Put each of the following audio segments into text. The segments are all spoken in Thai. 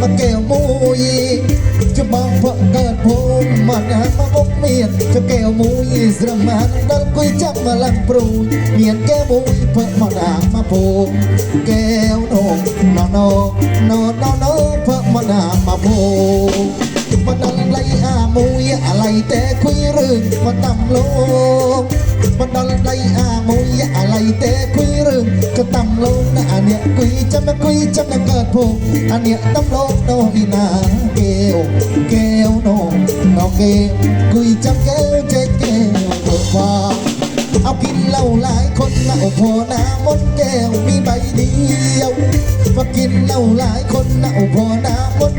មកកែវមួយចាំបងផកកើតភូមិមកណាមកអុកមានចាំកែវមួយស្រមាក់ដល់គួយចាប់មកឡើងព្រួយមានកែវមួយផកមកណាមកភូមិកែវនោះណោណោណោណោផកមកណាមកភូមិ มุยอะไรแต่คุยเรื่องมันต่ำลงมันอะไรอามุยอะไรแต่คุยเรื่องก็ต่ำลงนะอันเนี้ยคุยจะมาคุยจะมาเกิดพงอันเนี้ยต่ำลงโนอีนาเกลเกลโนโนเกลคุยจะแก้วเจเกลเกิดว่าเอากินเหล้าหลายคนนะโอ้พอหน้ามนแก้วมีใบเดียวมากินเหล้าหลายคนนะโอ้พอหน้ามน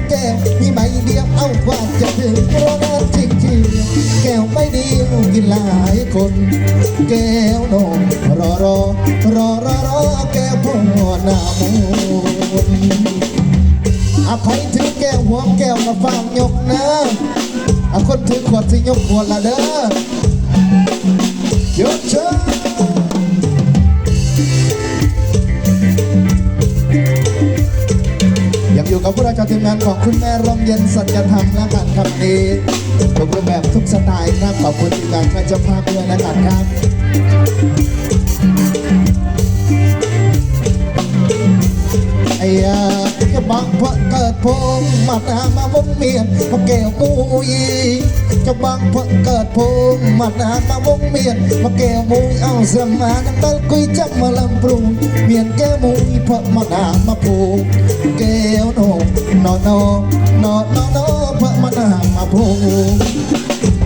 แก้วนมรอรอรอรอรอแก้วพอหน้ามนอภัยถือแก้วหัวแก้วมาฟังยกนะอาคนถือขวดสิยกขวดละเด้อยกเชิญยังอยู่กับพวกเราจากทีมงานของคุณแม่ร่มเย็นสัจธรรมและกันครับนี้ทุกรูปแบบทุกสไตล์ครับขอบคุณทีมงานแม่เจ้าภาพด้วยและกันครับ បងផកកើតពងមកតាមកវងមានមកកែវគូយីចំបងផកកើតពងមកតាមកវងមានមកកែវមួយអោសមានឹងដល់គួយចាំមកលំព្រូងមានកែវមួយផកមកតាមកពងកែវនោះណោណោណោណោផកមកតាមកពង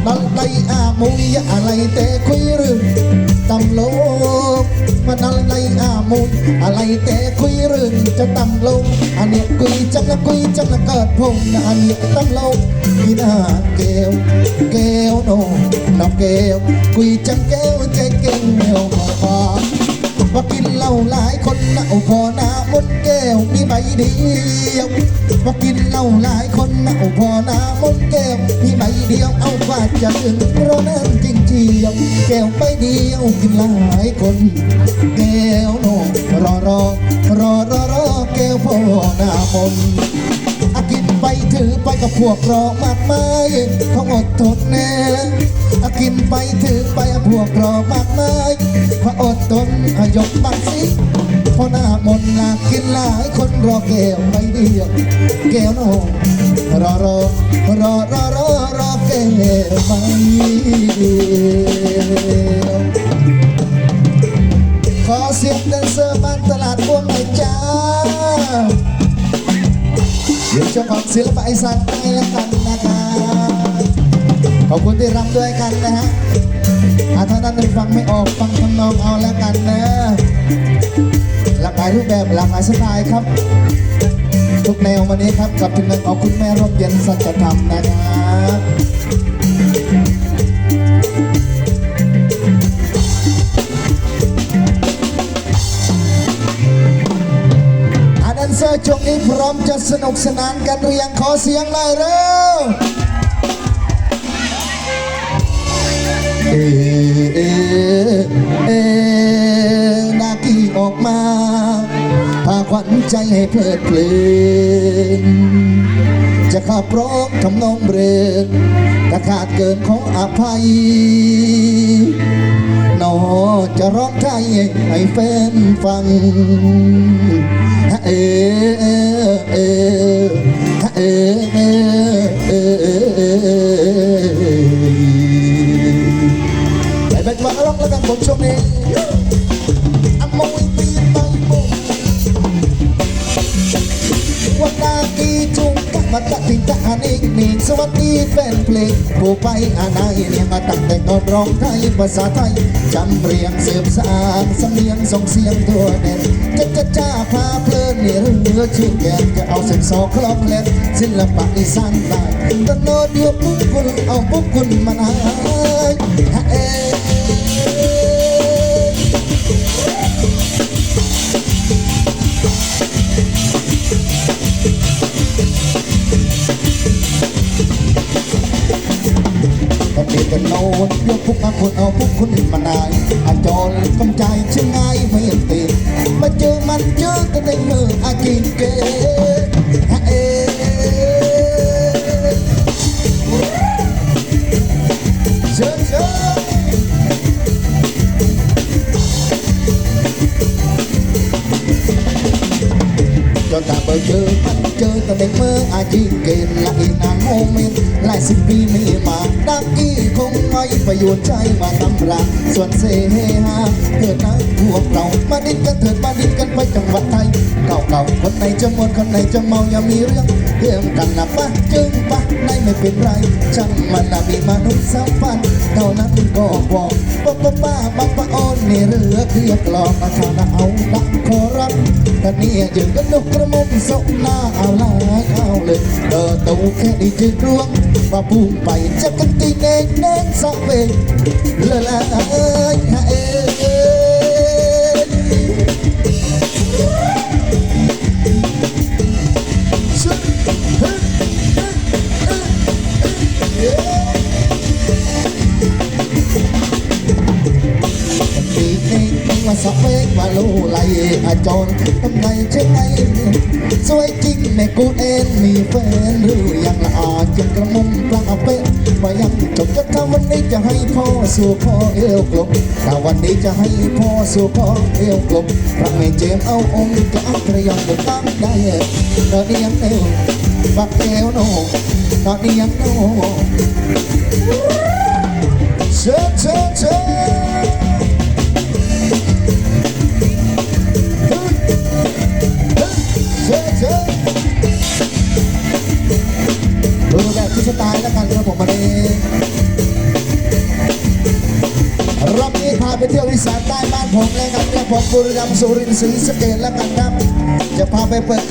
ดามาพูแก้วโนนอนนอนนอนนพระมาดามาพูดันไลอามุยอะไรแต่คุยเรื่องตำโลกมันอะไรอามุยอะไรแต่คุยเรื่องจะตำโลกอันเนี้ยคุยจังละคุยจังละเกิดพงนะอันเนี้ยตำโลกพี่นาเกลเกลโนน้องเกลคุยจังแก้วใจเก่งเมล ว่ากินเหล้าหลายคนนะโอ้พอหน้ามนแก้วมีใบเดียวว่ากินเหล้าหลายคนนะโอ้พอหน้ามนแก้วมีใบเดียวเอาฟาดจะถึงเพราะนั้นจริงเจียวแก้วใบเดียวกินหลายคนแก้วโนรอรอรอรอรอแก้วพอหน้ามน ไปถือไปกับพวกรอมากมายเขาอดทนแน่อากินไปถือไปกับพวกรอมากมายเขาอดทนอายกบังสิเพราะหน้ามนต์ลากินหลายคนรอแก้วไม่เดียวแก้วโนรอรอรอรอรอรอแก้วไม่เดียวขอเสียง เดี๋ยวเจ้าของศิลปะอีสานใต้แล้วกันนะครับขอบคุณที่รำด้วยกันนะฮะอาถ้าท่านยังฟังไม่ออกฟังทำนองเอาแล้วกันนะหลากหลายรูปแบบหลากหลายสไตล์ครับ ทุกแนววันนี้ครับกับทีมงานของคุณแม่ร่มเย็นสัจธรรมนะครับ อาแดันเซอร์ช่วงนี้พร้อมจะสนุกสนานกันหรือยังขอเสียงหน่อยเร็วเอเอเอนากีออกมาพาขวัญใจให้เพลิดเพลินจะขับร้องทำนองเรกถ้าขาดเกินของอภัยนอจะร้องไทยให้แฟนฟัง เอเอเอเอเอเอเอไปเป็นวันร้องแล้วกันผมช่วงนี้อะมวยตีไปบุกวันนากีจุงกะมาตัดทิ้งจะอันอีกนี่สวัสดีแฟนเพลงผู้ไปอาณาเนียมาตั้งแต่ก่อนร้องไทยภาษาไทยจำเรียงเสืบสางสำเนียงส่งเสียงทั่วแดนจะจะจ้าพา เพลินเนี่ยเรือชื่อแกนจะเอาเส้นสอกคลองแคลนศิลปะอีสานใต้ตะโนดเดียวปุ๊บคุณเอาปุ๊บคุณมานายเอ้ก็เด็กกันโนดยกพุกมาคนเอาพุกคุณมานายอาจรกำใจเชื่อไม่ตีมาเจอมัน เจอกันในมืออากินเกฮะเอเชิญเชิญ cho ta bờ chơi mắt chơi ta đánh mơ ai chỉ kể lại nàng hô men lại xin vì mi mà đang y không ai ประโยชน์ใจมาตำราส่วนเสเฮฮาเกิดนะพวก เก่าคนไหนจะหมดคนไหนจะเมาอย่ามีเรื่องเรื่องกันนะปะจึงปะในไม่เป็นไรช่างมันนะมีมนุษย์สัมพันธ์เท่านั้นก็บอกป้าป้าป้าบังปะอ้อนในเรือเคลียกลองมาทานะเอาดักขอรับแต่เนี่ยยืนกันนกกระมมสกหน้าเอาลายเอาเลยเดินตูแค่ดีจืดรวงว่าพุ่งไปจะกันตีเน่งเน่งสักเวละละเอ้ยฮะเอ้ย สักเวกมาลูไหลอาจรทำไมใช่ไหมสวยจริงในกูเองมีแฟนหรือยังละอาจจะกระมุมกลางเป็ดว่ายังจบจะทำวันนี้จะให้พ่อสู่พ่อเอวกลมถ้าวันนี้จะให้พ่อสู่พ่อเอวกลมพระเมเจมเอาองค์จะอักระยองจะตั้งได้ตอนนี้ยังเอวบักเอวโนตอนนี้ยังโนเชิญเชิญเชิญ ครับผมวันนี้รอบนี้พาไปเที่ยวอีสานใต้บ้านผมเลยครับเนี่ยผมบุรีรัมย์สุรินทร์ศรีสะเกษแล้วกันครับจะพาไปเปิด